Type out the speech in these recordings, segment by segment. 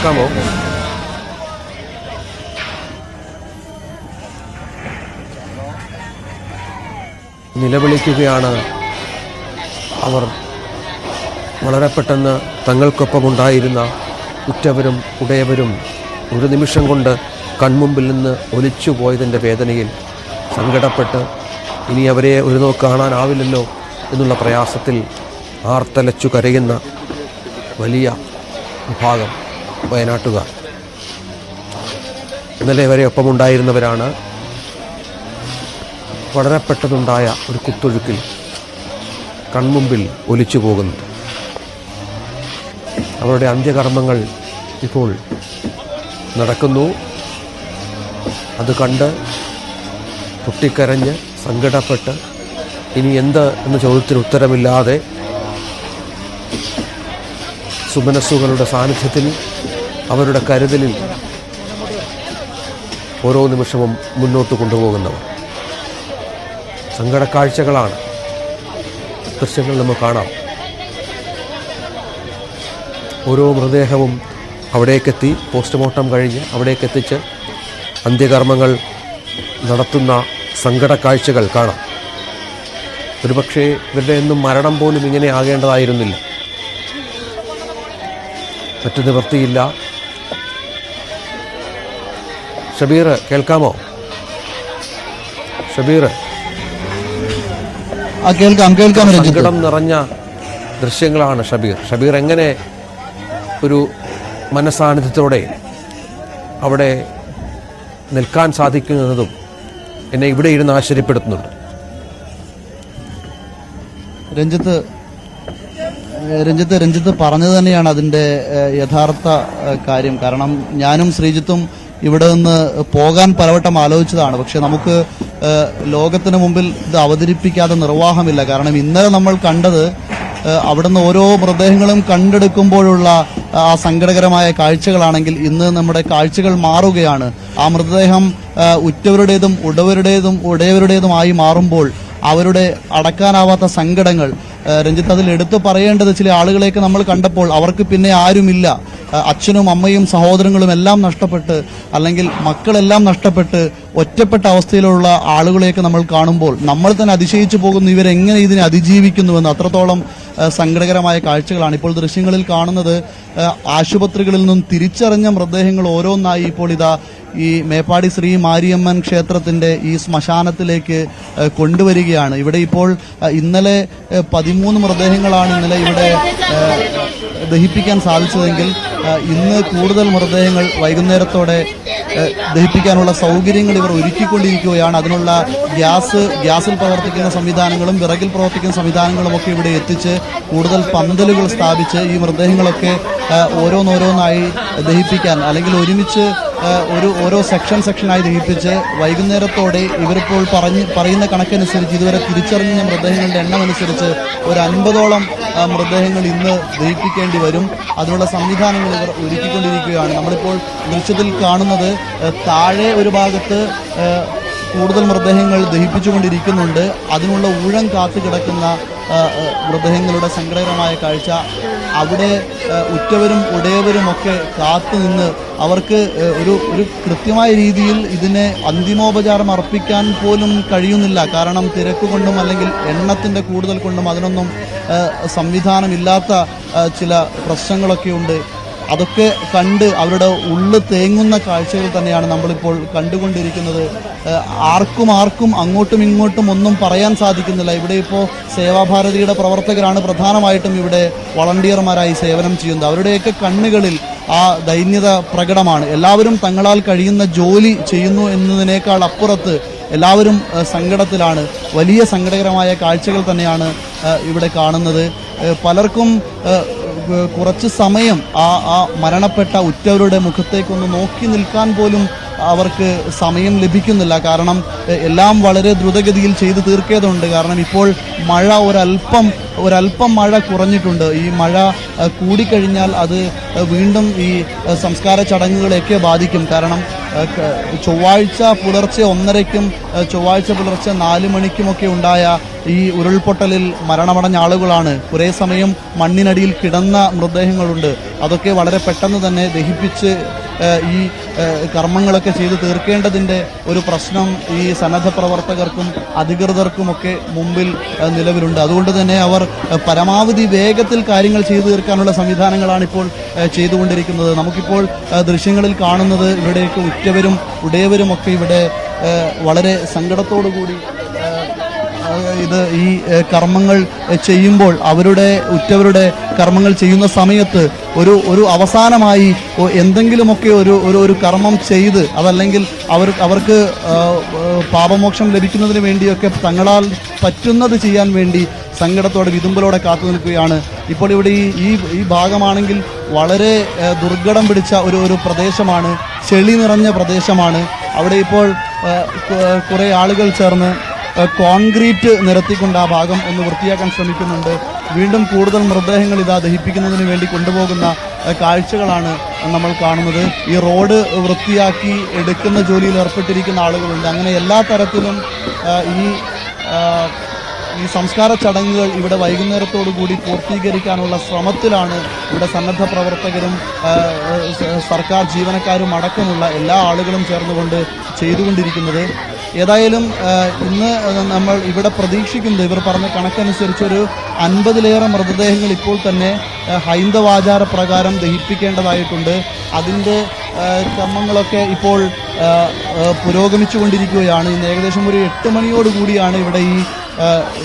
കേൾക്കാമോ നിലവിളിക്കുകയാണ് അവർ. വളരെ പെട്ടെന്ന് തങ്ങൾക്കൊപ്പം ഉണ്ടായിരുന്ന ഉറ്റവരും ഉടയവരും ഒരു നിമിഷം കൊണ്ട് കൺമുമ്പിൽ നിന്ന് ഒലിച്ചു പോയതിന്റെ വേദനയിൽ സങ്കടപ്പെട്ട് ഇനി അവരെ ഒരു നോക്ക് കാണാനാവില്ലല്ലോ എന്നുള്ള പ്രയാസത്തിൽ ആർത്തലച്ചു കരയുന്ന വലിയ വിഭാഗം. വയനാട്ടുകാർ. ഇന്നലെ വരെ ഒപ്പമുണ്ടായിരുന്നവരാണ്. വളരെ പെട്ടെന്നുണ്ടായ ഒരു കുത്തൊഴുക്കിൽ കൺമുമ്പിൽ ഒലിച്ചു പോകുന്നത്. അവരുടെ അന്ത്യകർമ്മങ്ങൾ ഇപ്പോൾ നടക്കുന്നു. അത് കണ്ട് പൊട്ടിക്കരഞ്ഞ് സങ്കടപ്പെട്ട് ഇനി എന്ത് എന്ന ചോദ്യത്തിന് ഉത്തരമില്ലാതെ സുമനസ്സുകളുടെ സാന്നിധ്യത്തിൽ അവരുടെ കരുതലിൽ ഓരോ നിമിഷവും മുന്നോട്ട് കൊണ്ടുപോകുന്നവർ. സങ്കടക്കാഴ്ചകളാണ്. ദൃശ്യങ്ങൾ നമുക്ക് കാണാം. ഓരോ മൃതദേഹവും അവിടേക്കെത്തി പോസ്റ്റ്മോർട്ടം കഴിഞ്ഞ് അവിടേക്കെത്തിച്ച് അന്ത്യകർമ്മങ്ങൾ നടത്തുന്ന സങ്കടക്കാഴ്ചകൾ കാണാം. ഒരുപക്ഷെ ഇവരുടെ ഒന്നും മരണം പോലും ഇങ്ങനെ ആകേണ്ടതായിരുന്നില്ല. മറ്റു നിവൃത്തിയില്ല. ഷബീർ കേൾക്കാമോ? ഷബീർ. കേൾക്കാം കേൾക്കാം സങ്കടം നിറഞ്ഞ ദൃശ്യങ്ങളാണ് ഷബീർ. ഷബീർ എങ്ങനെ ഒരു മനസാന്നിധ്യത്തോടെ അവിടെ നിൽക്കാൻ സാധിക്കുന്നതും എന്നെ ഇവിടെ ഇരുന്ന് ആശ്ചര്യപ്പെടുത്തുന്നുണ്ട്. രഞ്ജിത്ത് രഞ്ജിത്ത് രഞ്ജിത്ത് പറഞ്ഞത് തന്നെയാണ് അതിന്റെ യഥാർത്ഥ കാര്യം. കാരണം ഞാനും ശ്രീജിത്തും ഇവിടെ നിന്ന് പോകാൻ പലവട്ടം ആലോചിച്ചതാണ്. പക്ഷെ നമുക്ക് ലോകത്തിന് മുമ്പിൽ ഇത് അവതരിപ്പിക്കാതെ നിർവാഹമില്ല. കാരണം ഇന്നലെ നമ്മൾ കണ്ടത് അവിടുന്ന് ഓരോ മൃതദേഹങ്ങളും കണ്ടെടുക്കുമ്പോഴുള്ള ആ സങ്കടകരമായ കാഴ്ചകളാണെങ്കിൽ ഇന്ന് നമ്മുടെ കാഴ്ചകൾ മാറുകയാണ്. ആ മൃതദേഹം ഉറ്റവരുടേതും ഉടവരുടേതും ഉടയവരുടേതുമായി മാറുമ്പോൾ അവരുടെ അടക്കാനാവാത്ത സങ്കടങ്ങൾ രഞ്ജിത്ത് അതിൽ എടുത്തു പറയേണ്ടത് ചില ആളുകളെയൊക്കെ നമ്മൾ കണ്ടപ്പോൾ അവർക്ക് പിന്നെ ആരുമില്ല. അച്ഛനും അമ്മയും സഹോദരങ്ങളും എല്ലാം നഷ്ടപ്പെട്ട് അല്ലെങ്കിൽ മക്കളെല്ലാം നഷ്ടപ്പെട്ട് ഒറ്റപ്പെട്ട അവസ്ഥയിലുള്ള ആളുകളെയൊക്കെ നമ്മൾ കാണുമ്പോൾ നമ്മൾ തന്നെ അതിശയിച്ചു പോകുന്നു ഇവരെങ്ങനെ ഇതിനെ അതിജീവിക്കുന്നുവെന്ന് അത്രത്തോളം സങ്കടകരമായ കാഴ്ചകളാണ് ഇപ്പോൾ ദൃശ്യങ്ങളിൽ കാണുന്നത്. ആശുപത്രികളിൽ നിന്നും തിരിച്ചറിഞ്ഞ മൃതദേഹങ്ങൾ ഓരോന്നായി ഇപ്പോൾ ഇതാ ഈ മേപ്പാടി ശ്രീ മാരിയമ്മൻ ക്ഷേത്രത്തിന്റെ ഈ ശ്മശാനത്തിലേക്ക് കൊണ്ടുവരികയാണ്. ഇവിടെ ഇപ്പോൾ ഇന്നലെ പതിമൂന്ന് മൃതദേഹങ്ങളാണ് ഇന്നലെ ഇവിടെ ദഹിപ്പിക്കാൻ സാധിച്ചതെങ്കിൽ ഇന്ന് കൂടുതൽ മൃതദേഹങ്ങൾ വൈകുന്നേരത്തോടെ ദഹിപ്പിക്കാനുള്ള സൗകര്യങ്ങൾ ഇവർ ഒരുക്കിക്കൊണ്ടിരിക്കുകയാണ്. അതിനുള്ള ഗ്യാസ് ഗ്യാസിൽ പ്രവർത്തിക്കുന്ന സംവിധാനങ്ങളും വിറകിൽ പ്രവർത്തിക്കുന്ന സംവിധാനങ്ങളും ഒക്കെ ഇവിടെ എത്തിച്ച് കൂടുതൽ പന്തലുകൾ സ്ഥാപിച്ച് ഈ മൃതദേഹങ്ങളൊക്കെ ഓരോന്നോരോന്നായി ദഹിപ്പിക്കാൻ അല്ലെങ്കിൽ ഒരുമിച്ച് ഒരു ഓരോ സെക്ഷൻ സെക്ഷനായി ദഹിപ്പിച്ച് വൈകുന്നേരത്തോടെ ഇവരിപ്പോൾ പറഞ്ഞ് പറയുന്ന കണക്കനുസരിച്ച് ഇതുവരെ തിരിച്ചറിഞ്ഞ മൃതദേഹങ്ങളുടെ എണ്ണം അനുസരിച്ച് ഒരു അൻപതോളം മൃതദേഹങ്ങൾ ഇന്ന് ദഹിപ്പിക്കേണ്ടി വരും. അതിനുള്ള സംവിധാനങ്ങൾ ഇവർ ഒരുക്കിക്കൊണ്ടിരിക്കുകയാണ്. നമ്മളിപ്പോൾ ദൃശ്യത്തിൽ കാണുന്നത് താഴെ ഒരു ഭാഗത്ത് കൂടുതൽ മൃതദേഹങ്ങൾ ദഹിപ്പിച്ചുകൊണ്ടിരിക്കുന്നുണ്ട്. അതിനുള്ള ഊഴം കാത്തു കിടക്കുന്ന മൃതദേഹങ്ങളുടെ സങ്കടകരമായ കാഴ്ച. അവിടെ ഉറ്റവരും ഉടയവരുമൊക്കെ കാത്തു നിന്ന് അവർക്ക് ഒരു ഒരു കൃത്യമായ രീതിയിൽ ഇതിനെ അന്തിമോപചാരം അർപ്പിക്കാൻ പോലും കഴിയുന്നില്ല. കാരണം തിരക്ക് കൊണ്ടും അല്ലെങ്കിൽ എണ്ണത്തിന്റെ കൂടുതൽ കൊണ്ടും അതിനൊന്നും സംവിധാനമില്ലാത്ത ചില പ്രശ്നങ്ങളൊക്കെ ഉണ്ട്. അതൊക്കെ കണ്ട് അവരുടെ ഉള്ളു തേങ്ങുന്ന കാഴ്ചകൾ തന്നെയാണ് നമ്മളിപ്പോൾ കണ്ടുകൊണ്ടിരിക്കുന്നത്. ആർക്കും ആർക്കും അങ്ങോട്ടും ഇങ്ങോട്ടും ഒന്നും പറയാൻ സാധിക്കുന്നില്ല. ഇവിടെ ഇപ്പോൾ സേവാഭാരതിയുടെ പ്രവർത്തകരാണ് പ്രധാനമായിട്ടും ഇവിടെ വളണ്ടിയർമാരായി സേവനം ചെയ്യുന്നത്. അവരുടെയൊക്കെ കണ്ണുകളിൽ ആ ദൈന്യത പ്രകടമാണ്. എല്ലാവരും തങ്ങളാൽ കഴിയുന്ന ജോലി ചെയ്യുന്നു എന്നതിനേക്കാൾ അപ്പുറത്ത് എല്ലാവരും സങ്കടത്തിലാണ്. വലിയ സങ്കടകരമായ കാഴ്ചകൾ തന്നെയാണ് ഇവിടെ കാണുന്നത്. പലർക്കും കുറച്ച് സമയം ആ ആ മരണപ്പെട്ട ഉറ്റവരുടെ മുഖത്തേക്കൊന്ന് നോക്കി നിൽക്കാൻ പോലും അവർക്ക് സമയം ലഭിക്കുന്നില്ല. കാരണം എല്ലാം വളരെ ദ്രുതഗതിയിൽ ചെയ്തു തീർക്കേതുണ്ട്. കാരണം ഇപ്പോൾ മഴ ഒരല്പം ഒരല്പം മഴ കുറഞ്ഞിട്ടുണ്ട്. ഈ മഴ കൂടിക്കഴിഞ്ഞാൽ അത് വീണ്ടും ഈ സംസ്കാര ചടങ്ങുകളെയൊക്കെ ബാധിക്കും. കാരണം ചൊവ്വാഴ്ച പുലർച്ചെ ഒന്നരയ്ക്കും ചൊവ്വാഴ്ച പുലർച്ചെ നാല് മണിക്കുമൊക്കെ ഉണ്ടായ ഈ ഉരുൾപൊട്ടലിൽ മരണമടഞ്ഞ ആളുകളാണ്. കുറേ സമയം മണ്ണിനടിയിൽ കിടന്ന മൃതദേഹങ്ങളുണ്ട്. അതൊക്കെ വളരെ പെട്ടെന്ന് തന്നെ ദഹിപ്പിച്ച് ഈ കർമ്മങ്ങളൊക്കെ ചെയ്ത് തീർക്കേണ്ടതിന്റെ ഒരു പ്രശ്നം ഈ സന്നദ്ധ പ്രവർത്തകർക്കും അധികൃതർക്കുമൊക്കെ മുമ്പിൽ നിലവിലുണ്ട്. അതുകൊണ്ട് തന്നെ അവർ പരമാവധി വേഗത്തിൽ കാര്യങ്ങൾ ചെയ്തു തീർക്കാനുള്ള സംവിധാനങ്ങളാണ് ഇപ്പോൾ ചെയ്തുകൊണ്ടിരിക്കുന്നത്. നമുക്കിപ്പോൾ ദൃശ്യങ്ങളിൽ കാണുന്നത് ഇവിടെയൊക്കെ ഉറ്റവരും ഉടയവരും ഒക്കെ ഇവിടെ വളരെ സങ്കടത്തോടു കൂടി ഇത് ഈ കർമ്മങ്ങൾ ചെയ്യുമ്പോൾ അവരുടെ ഉറ്റവരുടെ കർമ്മങ്ങൾ ചെയ്യുന്ന സമയത്ത് ഒരു ഒരു അവസാനമായി എന്തെങ്കിലുമൊക്കെ ഒരു ഒരു ഒരു കർമ്മം ചെയ്ത് അതല്ലെങ്കിൽ അവർ അവർക്ക് പാപമോക്ഷം ലഭിക്കുന്നതിന് വേണ്ടിയൊക്കെ തങ്ങളാൽ പറ്റുന്നത് ചെയ്യാൻ വേണ്ടി സങ്കടത്തോടെ വിതുമ്പലോടെ കാത്തു നിൽക്കുകയാണ്. ഇപ്പോൾ ഇവിടെ ഈ ഈ ഈ ഭാഗമാണെങ്കിൽ വളരെ ദുർഘടം പിടിച്ച ഒരു ഒരു പ്രദേശമാണ്. ചെളി നിറഞ്ഞ പ്രദേശമാണ്. അവിടെ ഇപ്പോൾ കുറേ ആളുകൾ ചേർന്ന് കോൺക്രീറ്റ് നിരത്തിക്കൊണ്ട് ആ ഭാഗം ഒന്ന് വൃത്തിയാക്കാൻ ശ്രമിക്കുന്നുണ്ട്. വീണ്ടും കൂടുതൽ മൃതദേഹങ്ങൾ ഇതാ ദഹിപ്പിക്കുന്നതിന് വേണ്ടി കൊണ്ടുപോകുന്ന കാഴ്ചകളാണ് നമ്മൾ കാണുന്നത്. ഈ റോഡ് വൃത്തിയാക്കി എടുക്കുന്ന ജോലിയിൽ ഏർപ്പെട്ടിരിക്കുന്ന ആളുകളുണ്ട്. അങ്ങനെ എല്ലാ തരത്തിലും ഈ ഈ സംസ്കാര ചടങ്ങുകൾ ഇവിടെ വൈകുന്നേരത്തോടുകൂടി പൂർത്തീകരിക്കാനുള്ള ശ്രമത്തിലാണ് ഇവിടെ സന്നദ്ധ പ്രവർത്തകരും സർക്കാർ ജീവനക്കാരും അടക്കമുള്ള എല്ലാ ആളുകളും ചേർന്നുകൊണ്ട് ചെയ്തുകൊണ്ടിരിക്കുന്നത്. ഏതായാലും ഇന്ന് നമ്മൾ ഇവിടെ പ്രതീക്ഷിക്കുന്നത് ഇവർ പറഞ്ഞ കണക്കനുസരിച്ച് ഒരു അൻപതിലേറെ മൃതദേഹങ്ങൾ ഇപ്പോൾ തന്നെ ഹൈന്ദവാചാര പ്രകാരം ദഹിപ്പിക്കേണ്ടതായിട്ടുണ്ട്. അതിന്റെ ക്രമങ്ങളൊക്കെ ഇപ്പോൾ പുരോഗമിച്ചുകൊണ്ടിരിക്കുകയാണ്. ഇന്ന് ഏകദേശം ഒരു എട്ട് മണിയോടുകൂടിയാണ് ഇവിടെ ഈ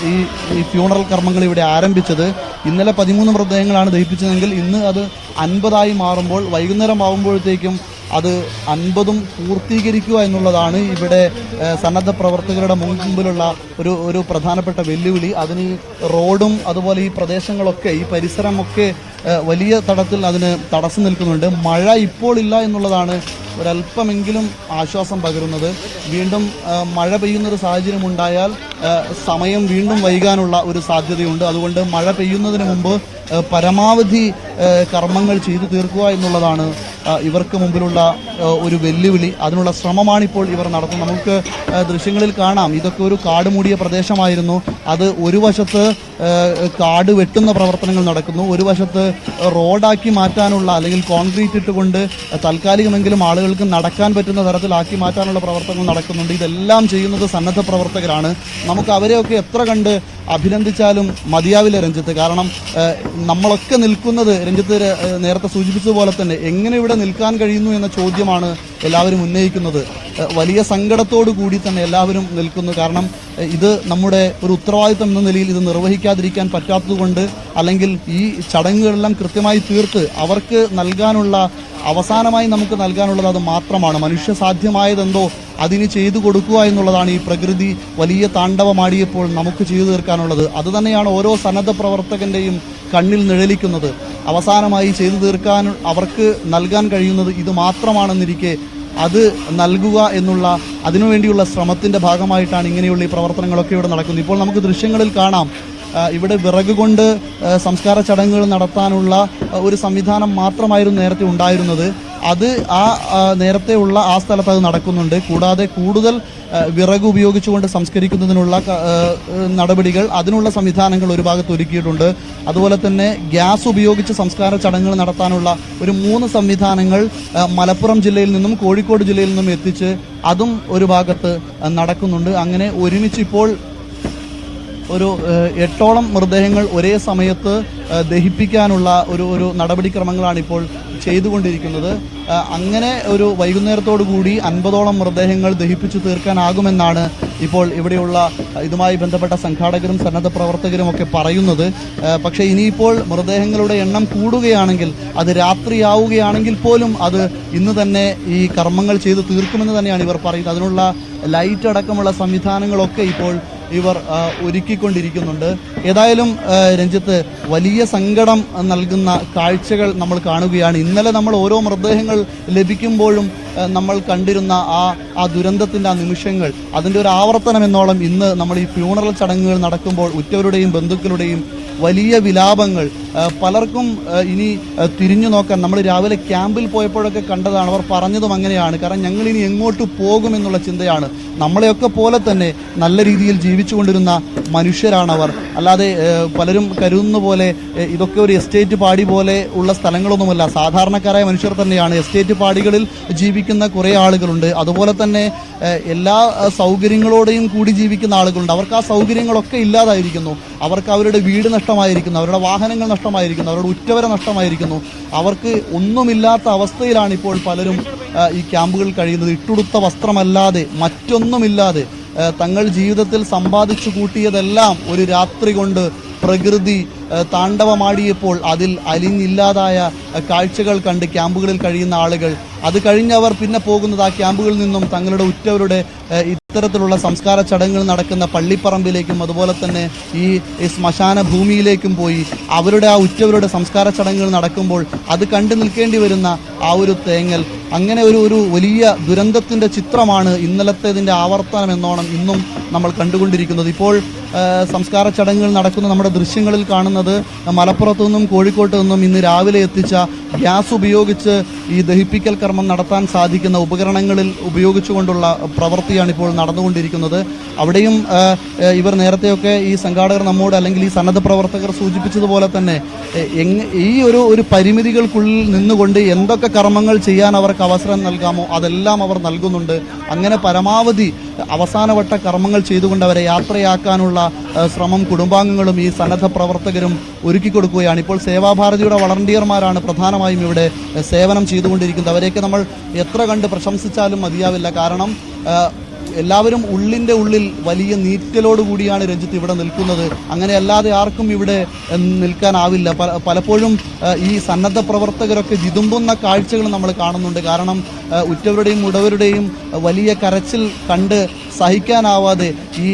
ഈ ഈ ഫ്യൂണറൽ കർമ്മങ്ങൾ ഇവിടെ ആരംഭിച്ചത് ഇന്നലെ പതിമൂന്ന് മൃതദേഹങ്ങളാണ് ദഹിപ്പിച്ചതെങ്കിൽ ഇന്ന് അത് അൻപതായി മാറുമ്പോൾ വൈകുന്നേരം ആകുമ്പോഴത്തേക്കും അത് അൻപതും പൂർത്തീകരിക്കുക എന്നുള്ളതാണ് ഇവിടെ സന്നദ്ധ പ്രവർത്തകരുടെ മുൻപിലുള്ള ഒരു ഒരു പ്രധാനപ്പെട്ട വെല്ലുവിളി. അതിന് റോഡും അതുപോലെ ഈ പ്രദേശങ്ങളൊക്കെ ഈ പരിസരമൊക്കെ വലിയ തടത്തിൽ അതിന് തടസ്സം നിൽക്കുന്നുണ്ട്. മഴ ഇപ്പോൾ ഇല്ല എന്നുള്ളതാണ് ഒരല്പമെങ്കിലും ആശ്വാസം പകരുന്നത്. വീണ്ടും മഴ പെയ്യുന്നൊരു സാഹചര്യം ഉണ്ടായാൽ സമയം വീണ്ടും വൈകാനുള്ള ഒരു സാധ്യതയുണ്ട്. അതുകൊണ്ട് മഴ പെയ്യുന്നതിന് മുമ്പ് പരമാവധി കർമ്മങ്ങൾ ചെയ്തു തീർക്കുക എന്നുള്ളതാണ് ഇവർക്ക് മുമ്പിലുള്ള ഒരു വെല്ലുവിളി. അതിനുള്ള ശ്രമമാണിപ്പോൾ ഇവർ നടത്തുന്നത്. നമുക്ക് ദൃശ്യങ്ങളിൽ കാണാം. ഇതൊക്കെ ഒരു കാട് മൂടിയ പ്രദേശമായിരുന്നു. അത് ഒരു വശത്ത് കാട് വെട്ടുന്ന പ്രവർത്തനങ്ങൾ നടക്കുന്നു. ഒരു വശത്ത് റോഡാക്കി മാറ്റാനുള്ള അല്ലെങ്കിൽ കോൺക്രീറ്റ് ഇട്ടുകൊണ്ട് താൽക്കാലികമെങ്കിലും ആളുകൾക്ക് നടക്കാൻ പറ്റുന്ന തരത്തിലാക്കി മാറ്റാനുള്ള പ്രവർത്തനങ്ങൾ നടക്കുന്നുണ്ട്. ഇതെല്ലാം ചെയ്യുന്നത് സന്നദ്ധ പ്രവർത്തകരാണ്. നമുക്ക് അവരെയൊക്കെ എത്ര കണ്ട് അഭിനന്ദിച്ചാലും മതിയാവില്ല രഞ്ജിത്ത്. കാരണം നമ്മളൊക്കെ നിൽക്കുന്നത് രഞ്ജിത്ത് നേരത്തെ സൂചിപ്പിച്ചതുപോലെ തന്നെ എങ്ങനെ ഇവിടെ നിൽക്കാൻ കഴിയുന്നു എന്ന ചോദ്യമാണ് എല്ലാവരും ഉന്നയിക്കുന്നത്. വലിയ സങ്കടത്തോടു കൂടി തന്നെ എല്ലാവരും നിൽക്കുന്നു. കാരണം ഇത് നമ്മുടെ ഒരു ഉത്തരവാദിത്തം എന്ന നിലയിൽ ഇത് നിർവഹിക്കാതിരിക്കാൻ പറ്റാത്തതുകൊണ്ട് അല്ലെങ്കിൽ ഈ ചടങ്ങുകളെല്ലാം കൃത്യമായി തീർത്ത് അവർക്ക് നൽകാനുള്ള അവസാനമായി നമുക്ക് നൽകാനുള്ളത് അത് മാത്രമാണ്. മനുഷ്യ സാധ്യമായതെന്തോ അതിന് ചെയ്തു കൊടുക്കുക എന്നുള്ളതാണ് ഈ പ്രകൃതി വലിയ താണ്ഡവമാടിയപ്പോൾ നമുക്ക് ചെയ്തു തീർക്കാനുള്ളത്. അത് തന്നെയാണ് ഓരോ സന്നദ്ധ പ്രവർത്തകന്റെയും കണ്ണിൽ നിഴലിക്കുന്നത്. അവസാനമായി ചെയ്തു തീർക്കാൻ അവർക്ക് നൽകാൻ കഴിയുന്നത് ഇത് മാത്രമാണെന്നിരിക്കെ അത് നൽകുക എന്നുള്ള അതിനുവേണ്ടിയുള്ള ശ്രമത്തിന്റെ ഭാഗമായിട്ടാണ് ഇങ്ങനെയുള്ള ഈ പ്രവർത്തനങ്ങളൊക്കെ ഇവിടെ നടക്കുന്നത്. ഇപ്പോൾ നമുക്ക് ദൃശ്യങ്ങളിൽ കാണാം. ഇവിടെ വിറക് കൊണ്ട് സംസ്കാര ചടങ്ങുകൾ നടത്താനുള്ള ഒരു സംവിധാനം മാത്രമായിരുന്നു നേരത്തെ ഉണ്ടായിരുന്നത്. അത് ആ നേരത്തെ ഉള്ള ആ സ്ഥലത്ത് അത് നടക്കുന്നുണ്ട്. കൂടാതെ കൂടുതൽ വിറക് ഉപയോഗിച്ചുകൊണ്ട് സംസ്കരിക്കുന്നതിനുള്ള നടപടികൾ അതിനുള്ള സംവിധാനങ്ങൾ ഒരു ഭാഗത്ത് ഒരുക്കിയിട്ടുണ്ട്. അതുപോലെ തന്നെ ഗ്യാസ് ഉപയോഗിച്ച് സംസ്കാര ചടങ്ങുകൾ നടത്താനുള്ള ഒരു മൂന്ന് സംവിധാനങ്ങൾ മലപ്പുറം ജില്ലയിൽ നിന്നും കോഴിക്കോട് ജില്ലയിൽ നിന്നും എത്തിച്ച് അതും ഒരു ഭാഗത്ത് നടക്കുന്നുണ്ട്. അങ്ങനെ ഒരുമിച്ച് ഇപ്പോൾ ഒരു എട്ടോളം മൃതദേഹങ്ങൾ ഒരേ സമയത്ത് ദഹിപ്പിക്കാനുള്ള ഒരു ഒരു നടപടിക്രമങ്ങളാണ് ഇപ്പോൾ ചെയ്തുകൊണ്ടിരിക്കുന്നത്. അങ്ങനെ ഒരു വൈകുന്നേരത്തോടു കൂടി അൻപതോളം മൃതദേഹങ്ങൾ ദഹിപ്പിച്ചു തീർക്കാനാകുമെന്നാണ് ഇപ്പോൾ ഇവിടെയുള്ള ഇതുമായി ബന്ധപ്പെട്ട സംഘാടകരും സന്നദ്ധ പ്രവർത്തകരും ഒക്കെ പറയുന്നത്. പക്ഷേ ഇനിയിപ്പോൾ മൃതദേഹങ്ങളുടെ എണ്ണം കൂടുകയാണെങ്കിൽ അത് രാത്രിയാവുകയാണെങ്കിൽ പോലും അത് ഇന്ന് തന്നെ ഈ കർമ്മങ്ങൾ ചെയ്ത് തീർക്കുമെന്ന് തന്നെയാണ് ഇവർ പറയുന്നത്. അതിനുള്ള ലൈറ്റ് അടക്കമുള്ള സംവിധാനങ്ങളൊക്കെ ഇപ്പോൾ ഇവർ ഒരുക്കിക്കൊണ്ടിരിക്കുന്നുണ്ട്. ഏതായാലും രഞ്ജിത്ത് വലിയ സങ്കടം നൽകുന്ന കാഴ്ചകൾ നമ്മൾ കാണുകയാണ്. ഇന്നലെ നമ്മൾ ഓരോ മൃതദേഹങ്ങൾ ലഭിക്കുമ്പോഴും നമ്മൾ കണ്ടിരുന്ന ആ ആ ദുരന്തത്തിന്റെ ആ നിമിഷങ്ങൾ അതിന്റെ ഒരു ആവർത്തനം എന്നോളം ഇന്ന് നമ്മൾ ഈ ഫ്യൂണറൽ ചടങ്ങുകൾ നടക്കുമ്പോൾ ഉറ്റവരുടെയും ബന്ധുക്കളുടെയും വലിയ വിലാപങ്ങൾ പലർക്കും ഇനി തിരിഞ്ഞു നോക്കാൻ. നമ്മൾ രാവിലെ ക്യാമ്പിൽ പോയപ്പോഴൊക്കെ കണ്ടതാണ്. അവർ പറഞ്ഞതും അങ്ങനെയാണ്. കാരണം ഞങ്ങൾ ഇനി എങ്ങോട്ട് പോകുമെന്നുള്ള ചിന്തയാണ്. നമ്മളെയൊക്കെ പോലെ തന്നെ നല്ല രീതിയിൽ ജീവിച്ചുകൊണ്ടിരുന്ന മനുഷ്യരാണവർ. അല്ലാതെ പലരും കരുതുന്ന പോലെ ഇതൊക്കെ ഒരു എസ്റ്റേറ്റ് പാടി പോലെ ഉള്ള സ്ഥലങ്ങളൊന്നുമല്ല. സാധാരണക്കാരായ മനുഷ്യർ തന്നെയാണ്. എസ്റ്റേറ്റ് പാടികളിൽ ജീവിക്കുന്ന കുറേ ആളുകളുണ്ട്. അതുപോലെ തന്നെ എല്ലാ സൗകര്യങ്ങളോടെയും കൂടി ജീവിക്കുന്ന ആളുകളുണ്ട്. അവർക്ക് ആ സൗകര്യങ്ങളൊക്കെ ഇല്ലാതായിരിക്കുന്നു. അവർക്ക് അവരുടെ വീട് നഷ്ടമായിരിക്കുന്നു. അവരുടെ വാഹനങ്ങൾ നഷ്ടമായിരിക്കുന്നു അവരുടെ ഉറ്റവരെ നഷ്ടമായിരിക്കുന്നു. അവർക്ക് ഒന്നുമില്ലാത്ത അവസ്ഥയിലാണ് ഇപ്പോൾ പലരും ഈ ക്യാമ്പുകളിൽ കഴിയുന്നത്. ഇട്ടുടുത്ത വസ്ത്രമല്ലാതെ മറ്റൊന്നുമില്ലാതെ തങ്ങൾ ജീവിതത്തിൽ സമ്പാദിച്ചു കൂട്ടിയതെല്ലാം ഒരു രാത്രി കൊണ്ട് പ്രകൃതി താണ്ഡവമാടിയപ്പോൾ അതിൽ അലിഞ്ഞില്ലാതായ കാഴ്ചകൾ കണ്ട് ക്യാമ്പുകളിൽ കഴിയുന്ന ആളുകൾ. അത് കഴിഞ്ഞവർ പിന്നെ പോകുന്നത് ആ ക്യാമ്പുകളിൽ നിന്നും തങ്ങളുടെ ഉറ്റവരുടെ ഇത്തരത്തിലുള്ള സംസ്കാര ചടങ്ങുകൾ നടക്കുന്ന പള്ളിപ്പറമ്പിലേക്കും അതുപോലെ തന്നെ ഈ ശ്മശാന ഭൂമിയിലേക്കും പോയി അവരുടെ ആ ഉറ്റവരുടെ സംസ്കാര ചടങ്ങുകൾ നടക്കുമ്പോൾ അത് കണ്ടു നിൽക്കേണ്ടി വരുന്ന ആ ഒരു തേങ്ങൽ അങ്ങനെ ഒരു ഒരു വലിയ ദുരന്തത്തിന്റെ ചിത്രമാണ് ഇന്നലത്തേതിന്റെ ആവർത്തനം എന്നോണം ഇന്നും നമ്മൾ കണ്ടുകൊണ്ടിരിക്കുന്നത്. ഇപ്പോൾ സംസ്കാര ചടങ്ങുകൾ നടക്കുന്ന നമ്മുടെ ദൃശ്യങ്ങളിൽ കാണുന്നത് മലപ്പുറത്തു നിന്നും കോഴിക്കോട്ട് നിന്നും ഇന്ന് രാവിലെ എത്തിച്ച ഗ്യാസ് ഉപയോഗിച്ച് ഈ ദഹിപ്പിക്കൽ കർമ്മം നടത്താൻ സാധിക്കുന്ന ഉപകരണങ്ങളിൽ ഉപയോഗിച്ചുകൊണ്ടുള്ള പ്രവൃത്തിയാണ് ഇപ്പോൾ നടന്നുകൊണ്ടിരിക്കുന്നത്. അവിടെയും ഇവർ നേരത്തെയൊക്കെ ഈ സംഘാടകർ നമ്മോട് അല്ലെങ്കിൽ ഈ സന്നദ്ധ പ്രവർത്തകർ സൂചിപ്പിച്ചതുപോലെ തന്നെ ഈ ഒരു ഒരു പരിമിതികൾക്കുള്ളിൽ നിന്നുകൊണ്ട് എന്തൊക്കെ കർമ്മങ്ങൾ ചെയ്യാൻ അവർക്ക് അവസരം നൽകാമോ അതെല്ലാം അവർ നൽകുന്നുണ്ട്. അങ്ങനെ പരമാവധി അവസാനവട്ട കർമ്മങ്ങൾ ചെയ്തുകൊണ്ട് അവരെ യാത്രയാക്കാനുള്ള ശ്രമം കുടുംബാംഗങ്ങളും ഈ സന്നദ്ധ പ്രവർത്തകരും ഒരുക്കി കൊടുക്കുകയാണ്. ഇപ്പോൾ സേവാഭാരതിയുടെ വളണ്ടിയർമാരാണ് പ്രധാനമായും ഇവിടെ സേവനം ചെയ്തുകൊണ്ടിരിക്കുന്നത്. അവരെയൊക്കെ നമ്മൾ എത്ര കണ്ട് പ്രശംസിച്ചാലും മതിയാവില്ല. കാരണം എല്ലാവരും ഉള്ളിന്റെ ഉള്ളിൽ വലിയ നീറ്റലോട് കൂടിയാണ് രഞ്ജിത്ത് ഇവിടെ നിൽക്കുന്നത്. അങ്ങനെ അല്ലാതെ ആർക്കും ഇവിടെ നിൽക്കാനാവില്ല. പലപ്പോഴും ഈ സന്നദ്ധ പ്രവർത്തകരൊക്കെ വിതുമ്പുന്ന കാഴ്ചകൾ നമ്മൾ കാണുന്നുണ്ട്. കാരണം ഉറ്റവരുടെയും ഉടവരുടെയും വലിയ കരച്ചിൽ കണ്ട് സഹിക്കാനാവാതെ ഈ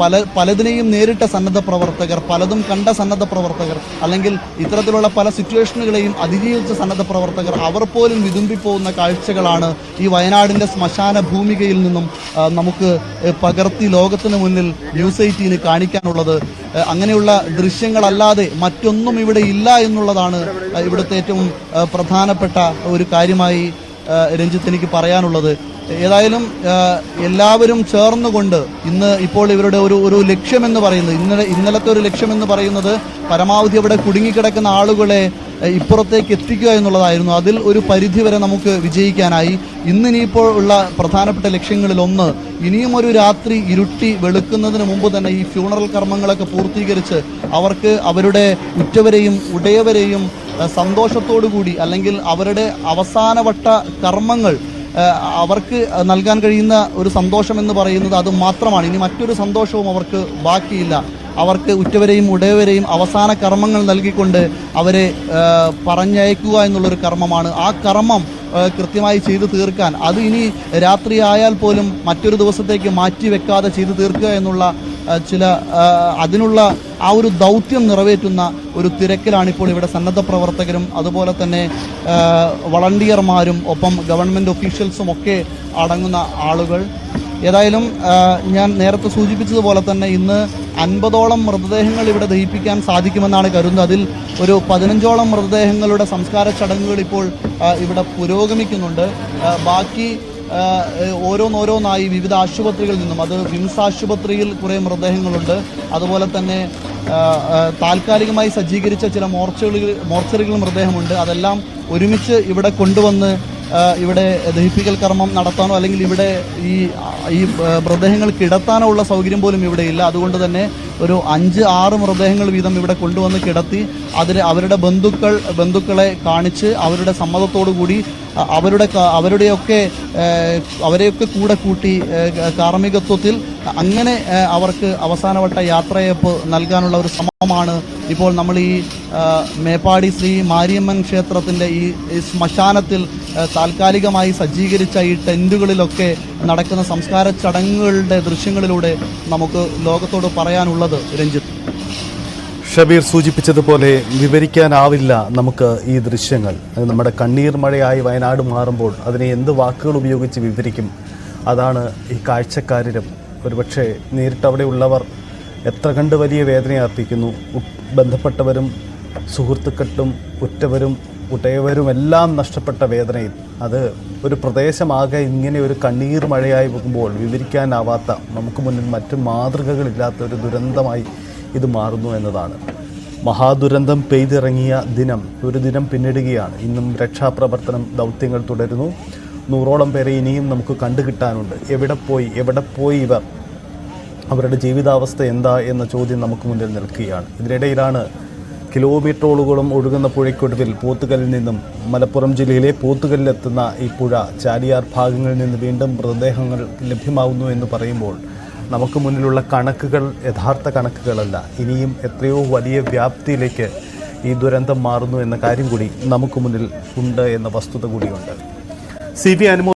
പല പലതിനെയും നേരിട്ട സന്നദ്ധ പ്രവർത്തകർ പലതും കണ്ട സന്നദ്ധ പ്രവർത്തകർ അല്ലെങ്കിൽ ഇത്തരത്തിലുള്ള പല സിറ്റുവേഷനുകളെയും അതിജീവിച്ച സന്നദ്ധ പ്രവർത്തകർ അവർ പോലും വിതുമ്പിപ്പോകുന്ന കാഴ്ചകളാണ് ഈ വയനാടിന്റെ ശ്മശാന ഭൂമികയിൽ നിന്നും നമുക്ക് പകർത്തി ലോകത്തിന് മുന്നിൽ ന്യൂസ് എയ്റ്റീന് കാണിക്കാനുള്ളത്. അങ്ങനെയുള്ള ദൃശ്യങ്ങളല്ലാതെ മറ്റൊന്നും ഇവിടെ ഇല്ല എന്നുള്ളതാണ് ഇവിടുത്തെ ഏറ്റവും പ്രധാനപ്പെട്ട ഒരു കാര്യമായി രഞ്ജിത്ത് എനിക്ക് പറയാനുള്ളത്. ഏതായാലും എല്ലാവരും ചേർന്നുകൊണ്ട് ഇന്ന് ഇപ്പോൾ ഇവരുടെ ഒരു ഒരു ലക്ഷ്യമെന്ന് പറയുന്നത് ഇന്നലെ ഇന്നലത്തെ ഒരു ലക്ഷ്യമെന്ന് പറയുന്നത് പരമാവധി അവിടെ കുടുങ്ങിക്കിടക്കുന്ന ആളുകളെ ഇപ്പുറത്തേക്ക് എത്തിക്കുക എന്നുള്ളതായിരുന്നു. അതിൽ ഒരു പരിധിവരെ നമുക്ക് വിജയിക്കാനായി. ഇന്നിനിയിപ്പോൾ ഉള്ള പ്രധാനപ്പെട്ട ലക്ഷ്യങ്ങളിൽ ഒന്ന് ഇനിയും ഒരു രാത്രി ഇരുട്ടി വെളുക്കുന്നതിന് മുമ്പ് തന്നെ ഈ ഫ്യൂണറൽ കർമ്മങ്ങളൊക്കെ പൂർത്തീകരിച്ച് അവർക്ക് അവരുടെ ഉറ്റവരെയും ഉടയവരെയും സന്തോഷത്തോടു കൂടി അല്ലെങ്കിൽ അവരുടെ അവസാനവട്ട കർമ്മങ്ങൾ അവർക്ക് നൽകാൻ കഴിയുന്ന ഒരു സന്തോഷം എന്ന് പറയുന്നത് അത് മാത്രമാണ്. ഇനി മറ്റൊരു സന്തോഷവും അവർക്ക് ബാക്കിയില്ല. അവർക്ക് ഉറ്റവരെയും ഉടയവരെയും അവസാന കർമ്മങ്ങൾ നൽകിക്കൊണ്ട് അവരെ പറഞ്ഞയക്കുക എന്നുള്ളൊരു കർമ്മമാണ്. ആ കർമ്മം കൃത്യമായി ചെയ്തു തീർക്കാൻ അത് ഇനി രാത്രിയായാൽ പോലും മറ്റൊരു ദിവസത്തേക്ക് മാറ്റി വെക്കാതെ ചെയ്തു തീർക്കുക എന്നുള്ള ചില അതിനുള്ള ആ ഒരു ദൗത്യം നിറവേറ്റുന്ന ഒരു തിരക്കിലാണ് ഇപ്പോൾ ഇവിടെ സന്നദ്ധ പ്രവർത്തകരും അതുപോലെ തന്നെ വളണ്ടിയർമാരും ഒപ്പം ഗവൺമെന്റ് ഒഫീഷ്യൽസും ഒക്കെ അടങ്ങുന്ന ആളുകൾ. ഏതായാലും ഞാൻ നേരത്തെ സൂചിപ്പിച്ചതുപോലെ തന്നെ ഇന്ന് അൻപതോളം മൃതദേഹങ്ങൾ ഇവിടെ ദഹിപ്പിക്കാൻ സാധിക്കുമെന്നാണ് കരുതുന്നത്. അതിൽ ഒരു പതിനഞ്ചോളം മൃതദേഹങ്ങളുടെ സംസ്കാര ചടങ്ങുകൾ ഇപ്പോൾ ഇവിടെ പുരോഗമിക്കുന്നുണ്ട്. ബാക്കി ഓരോന്നോരോന്നായി വിവിധ ആശുപത്രികളിൽ നിന്നും. അത് വിംസ് ആശുപത്രിയിൽ കുറേ മൃതദേഹങ്ങളുണ്ട്. അതുപോലെ തന്നെ താൽക്കാലികമായി സജ്ജീകരിച്ച ചില മോർച്ചകളിൽ മോർച്ചറികൾ മൃതദേഹമുണ്ട്. അതെല്ലാം ഒരുമിച്ച് ഇവിടെ കൊണ്ടുവന്ന് ഇവിടെ ദഹിപ്പിക്കൽ കർമ്മം നടത്താനോ അല്ലെങ്കിൽ ഇവിടെ ഈ ഈ മൃതദേഹങ്ങൾ കിടത്താനോ ഉള്ള സൗകര്യം പോലും ഇവിടെ ഇല്ല. അതുകൊണ്ട് തന്നെ ഒരു അഞ്ച് ആറ് മൃതദേഹങ്ങൾ വീതം ഇവിടെ കൊണ്ടുവന്ന് കിടത്തി അതിൽ അവരുടെ ബന്ധുക്കൾ ബന്ധുക്കളെ കാണിച്ച് അവരുടെ സമ്മതത്തോടു കൂടി അവരുടെ അവരുടെയൊക്കെ അവരെയൊക്കെ കൂടെ കൂട്ടി കാർമ്മികത്വത്തിൽ അങ്ങനെ അവർക്ക് അവസാനവട്ട യാത്രയപ്പ് നൽകാനുള്ള ഒരു ശ്രമമാണ് ഇപ്പോൾ നമ്മൾ ഈ മേപ്പാടി ശ്രീ മാരിയമ്മൻ ക്ഷേത്രത്തിന്റെ ഈ ശ്മശാനത്തിൽ താൽക്കാലികമായി സജ്ജീകരിച്ച ഈ ടെന്റുകളിലൊക്കെ നടക്കുന്ന സംസ്കാര ചടങ്ങുകളുടെ ദൃശ്യങ്ങളിലൂടെ നമുക്ക് ലോകത്തോട് പറയാനുള്ളത് രഞ്ജിത്ത്. ഷബീർ സൂചിപ്പിച്ചതുപോലെ വിവരിക്കാനാവില്ല നമുക്ക് ഈ ദൃശ്യങ്ങൾ. നമ്മുടെ കണ്ണീർ മഴയായി വയനാട് മാറുമ്പോൾ അതിനെ എന്ത് വാക്കുകൾ ഉപയോഗിച്ച് വിവരിക്കും? അതാണ് ഈ കാഴ്ചക്കാരിലും ഒരുപക്ഷെ നേരിട്ടവിടെ ഉള്ളവർ എത്ര കണ്ട് വലിയ വേദനയർപ്പിക്കുന്നു അർപ്പിക്കുന്നു ബന്ധപ്പെട്ടവരും സുഹൃത്തുക്കട്ടും ഉറ്റവരും ഉടയവരും എല്ലാം നഷ്ടപ്പെട്ട വേദനയിൽ. അത് ഒരു പ്രദേശമാകെ ഇങ്ങനെ ഒരു കണ്ണീർ മഴയായി പോകുമ്പോൾ വിവരിക്കാനാവാത്ത നമുക്ക് മുന്നിൽ മറ്റു മാതൃകകളില്ലാത്ത ഒരു ദുരന്തമായി ഇത് മാറുന്നു എന്നതാണ്. മഹാദുരന്തം പെയ്തിറങ്ങിയ ദിനം ഒരു ദിനം പിന്നിടുകയാണ്. ഇന്നും രക്ഷാപ്രവർത്തനം ദൗത്യങ്ങൾ തുടരുന്നു. നൂറോളം പേരെ ഇനിയും നമുക്ക് കണ്ടുകിട്ടാനുണ്ട്. എവിടെ പോയി എവിടെ പോയി ഇവർ? അവരുടെ ജീവിതാവസ്ഥ എന്താ എന്ന ചോദ്യം നമുക്ക് മുന്നിൽ നിൽക്കുകയാണ്. ഇതിനിടയിലാണ് കിലോമീറ്ററോളുകളും ഒഴുകുന്ന പുഴയ്ക്കൊടുവിൽ പോത്തുകല്ലിൽ നിന്നും മലപ്പുറം ജില്ലയിലെ പോത്തുകല്ലിലെത്തുന്ന ഈ പുഴ ചാലിയാർ ഭാഗങ്ങളിൽ നിന്ന് വീണ്ടും മൃതദേഹങ്ങൾ ലഭ്യമാകുന്നു എന്ന് പറയുമ്പോൾ നമുക്ക് മുന്നിലുള്ള കണക്കുകൾ യഥാർത്ഥ കണക്കുകളല്ല. ഇനിയും എത്രയോ വലിയ വ്യാപ്തിയിലേക്ക് ഈ ദുരന്തം മാറുന്നു എന്ന കാര്യം കൂടി നമുക്ക് മുന്നിൽ ഉണ്ട് എന്ന വസ്തുത കൂടിയുണ്ട്. C B അനുമോ